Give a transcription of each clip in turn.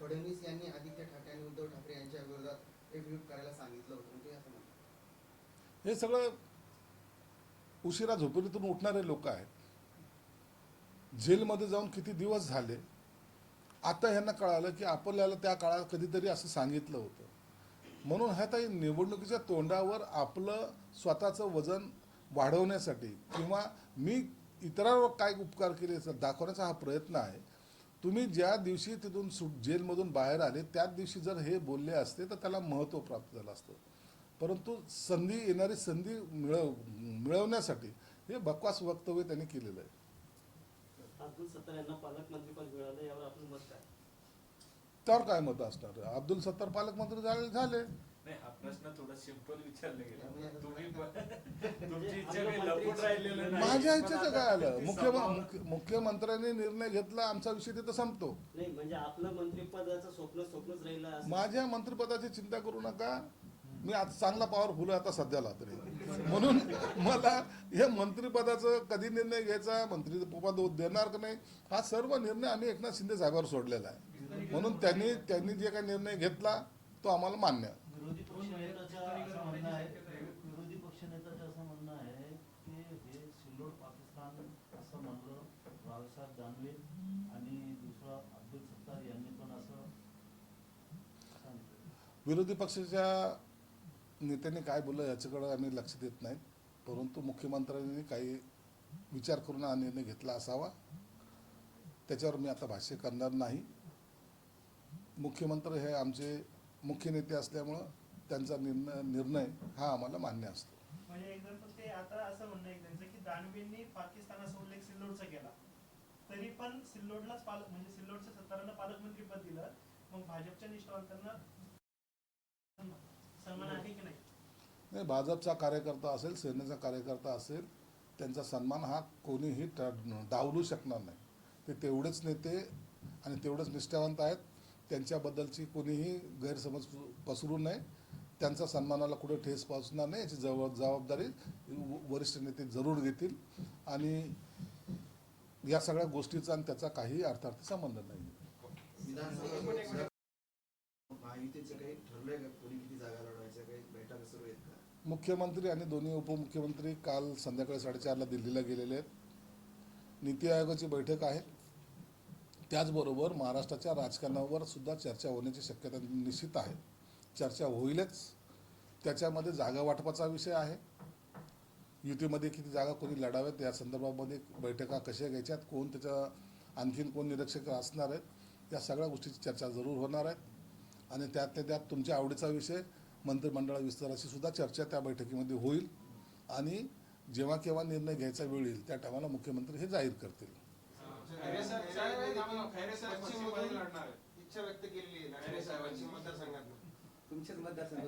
फडणवीस यांनी आदित्य ठाकरे आणि उद्धव ठाकरे यांच्या विरोधात एक करायला सांगितलं होतं. म्हणजे असं म्हणतात. हे सगळं उशिरा झोपडीतून उठणारे लोक आहेत. जेलमध्ये जाऊन किती दिवस झाले? आता ह्यांना कळालं की आपल्याला त्या काळात कधीतरी असं सांगितलं होतं. म्हणून ह्या ताई निवडणुकीच्या तोंडावर आपलं स्वतःचं वजन वाढवण्यासाठी किंवा मी इतरांवर काय उपकार केले दाखवण्याचा हा प्रयत्न आहे तुम्ही ज्या दिवशी तिथून सुट जेलमधून बाहेर आले त्याच दिवशी जर हे बोलले असते तर त्याला महत्त्व प्राप्त झालं असतं. परंतु संधी येणारी संधी मिळव मिळवण्यासाठी हे बकवास वक्तव्य त्यांनी केलेलं आहे. अब्दुल सत्तार यांना पालकमंत्रीपद मिळालं यावर आपलं मत काय? त्यावर काय मत असणार? अब्दुल सत्तार पालकमंत्री झाले झाले. नाही हा प्रश्न थोडा सिंपल विचारला गेला. तुम्ही प- तुमची म्हणजे इच्छा आपलं काही लपून मंत्री- राहिलेलं नाही माझ्या आता काय आलं? मुख्य मुख्यमंत्र्यांनी निर्णय घेतला आमचा विषय तिथं संपतो. नाही म्हणजे आपलं मंत्रिपदाचं स्वप्न स्वप्नच राहिलं असं. माझ्या मंत्रिपदाची चिंता करू नका. मी आता चांगला पॉवरफुल आहे आता सध्याला तरी म्हणून मला हे मंत्रिपदाचं कधी निर्णय घ्यायचा मंत्रिपद देणार का नाही हा सर्व निर्णय आम्ही एकनाथ शिंदे साहेबांवर सोडलेला आहे. म्हणून त्यांनी त्यांनी जे काही निर्णय घेतला तो आम्हाला मान्य. विरोधी असं म्हणणं आहे विरोधी पक्षनेत्याचं असं म्हणणं आहे की हे सिल्लोड पाकिस्तान म्हणलं रावसाहेब दानवे आणि दुसरा अब्दुल सत्तार यांनी पण असं विरोधी पक्षाच्या नेत्यांनी काय बोललं याच्याकडे आम्ही लक्ष देत नाही. परंतु मुख्यमंत्र्यांनी काही विचार करून हा निर्णय घेतला असावा. त्याच्यावर मी आता भाष्य करणार नाही. मुख्यमंत्री हे आमचे मुख्य नेते असल्यामुळं त्यांचा निर्णय निर्णय हा आम्हाला मान्य असतो. म्हणजे एकदम ते आता असं म्हणणं आहे त्यांचं की दानवेंनी पाकिस्तानाचा उल्लेख सिल्लोडचा गेला तरी पण सिल्लोडलाच पालक म्हणजे सिल्लोडच्या सत्तारांना पालकमंत्री पद दिलं. मग भाजपच्या निष्ठावंतांना सन्मान आहे की नाही? नाही भाजपचा कार्यकर्ता असेल सेनेचा कार्यकर्ता असेल त्यांचा सन्मान हा कोणीही डावलू शकणार नाही. ते तेवढेच नेते आणि तेवढेच निष्ठावंत आहेत. त्यांच्याबद्दलची कोणीही गैरसमज पसरू नये. त्यांचा सन्मानाला कुठे ठेस पोचणार नाही याची जबाब जबाबदारी वरिष्ठ नेते जरूर घेतील. आणि या सगळ्या गोष्टीचा आणि त्याचा काही अर्थार्थी संबंध नाही. मुख्यमंत्री आणि दोन्ही उपमुख्यमंत्री काल संध्याकाळी साडेचारला दिल्लीला गेलेले आहेत. नीती आयोगाची बैठक आहे. त्याचबरोबर महाराष्ट्राच्या राजकारणावर सुद्धा चर्चा होण्याची शक्यता निश्चित आहे. चर्चा होईलच. त्याच्यामध्ये जागा वाटपाचा विषय आहे. युतीमध्ये किती जागा कोणी लढाव्यात या संदर्भामध्ये बैठका कशा घ्यायच्यात कोण त्याच्या आणखीन कोण निरीक्षक असणार आहेत या सगळ्या गोष्टीची चर्चा जरूर होणार आहेत आणि त्यातल्या त्यात तुमच्या आवडीचा विषय मंत्रिमंडळ विस्ताराची सुद्धा चर्चा त्या बैठकीमध्ये होईल. आणि जेव्हा केव्हा निर्णय घ्यायचा वेळ येईल त्या टायमाला मुख्यमंत्री हे जाहीर करतील.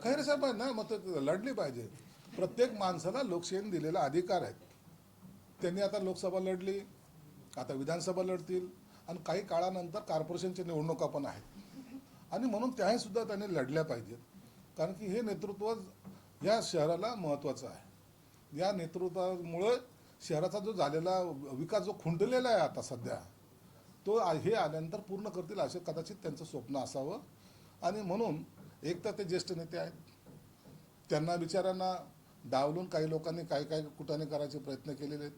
खैरे साहेब ना मग ते लढली पाहिजे. प्रत्येक माणसाला लोकशाहीने दिलेला अधिकार आहेत. त्यांनी आता लोकसभा लढली आता विधानसभा लढतील आणि काही काळानंतर कॉर्पोरेशनच्या निवडणुका पण आहेत. आणि म्हणून त्याही सुद्धा त्यांनी लढल्या पाहिजेत. कारण की हे नेतृत्व या शहराला महत्त्वाचं आहे. या नेतृत्वामुळं शहराचा जो झालेला विकास जो खुंटलेला आहे आता सध्या तो हे आल्यानंतर पूर्ण करतील असे कदाचित त्यांचं स्वप्न असावं. आणि म्हणून एक तर ते ज्येष्ठ नेते आहेत. त्यांना बिचाऱ्यांना डावलून काही लोकांनी काही काही कुटाने करायचे प्रयत्न केलेले आहेत.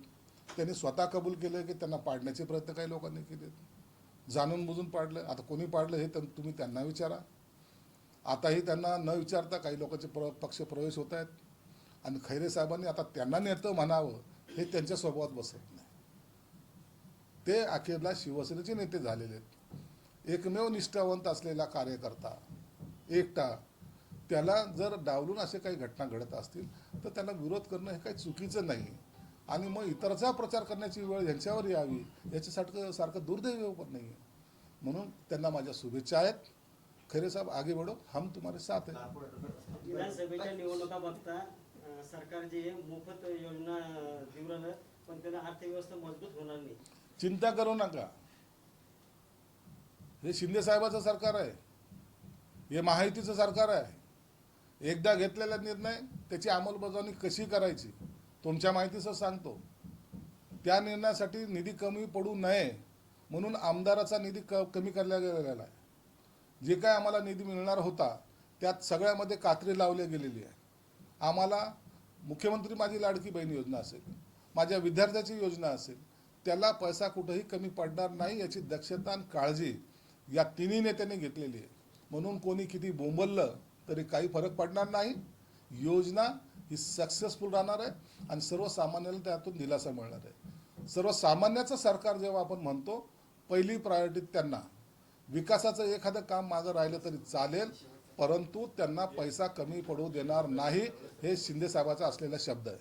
त्यांनी स्वतः कबूल केलं की त्यांना पाडण्याचे प्रयत्न काही लोकांनी केलेत जाणून बुजून पाडलं. आता कोणी पाडलं हे तर तुम्ही त्यांना विचारा. आताही त्यांना न विचारता काही लोकांचे प्र पक्ष प्रवेश होत आहेत. आणि खैरे साहेबांनी आता त्यांना नेतं म्हणावं हे त्यांच्या स्वभावात बसत नाही. ते अखेरला शिवसेनेचे नेते झालेले आहेत. एकमेव निष्ठावंत असलेला कार्यकर्ता एकटा त्याला जर डावलून असे काही घटना घडत असतील तर त्याला विरोध करणं हे काही चुकीचं नाही. आणि मग इतरचा प्रचार करण्याची वेळ यांच्यावर यावी याच्यासारखं सारखं दुर्दैव पण नाही म्हणून त्यांना माझ्या शुभेच्छा आहेत. खरे साहेब आगे बढो. हम तुम्हारे साथ हैं. विधानसभेच्या निवडणुका बघता अं, सरकार जे आहे, मोफत योजना देऊ राहिलं पण त्यानं अर्थव्यवस्था मजबूत होणार नाही. चिंता करू नका. हे शिंदे साहेबाचं सरकार आहे. हे महायुतीचं सरकार आहे. एकदा घेतलेला निर्णय त्याची अंमलबजावणी कशी करायची तुमच्या माहितीसह सांगतो. त्या निर्णयासाठी निधी कमी पडू नये म्हणून आमदाराचा निधी क कमी करला गेलेला आहे. जे काय आम्हाला निधी मिळणार होता त्यात सगळ्यामध्ये कात्री लावली गेलेली आहे. आम्हाला मुख्यमंत्री माझी लाडकी बहीण योजना असेल माझ्या विद्यार्थ्याची योजना असेल त्याला पैसा कुठंही कमी पडणार नाही याची दक्षता आणि काळजी या तिन्ही नेत्यांनी घेतलेली आहे. म्हणून कोणी किती बोंबललं तरी काही फरक पडणार नाही. योजना ही सक्सेसफुल राहणार आहे आणि सर्वसामान्याला त्यातून दिलासा मिळणार आहे. सर्वसामान्याचं सरकार जेव्हा आपण म्हणतो पहिली प्रायोरिटी त्यांना. विकासाचं एखादं काम मागं राहिलं तरी चालेल परंतु त्यांना पैसा कमी पडू देणार नाही हे शिंदे साहेबाचा असलेला शब्द आहे.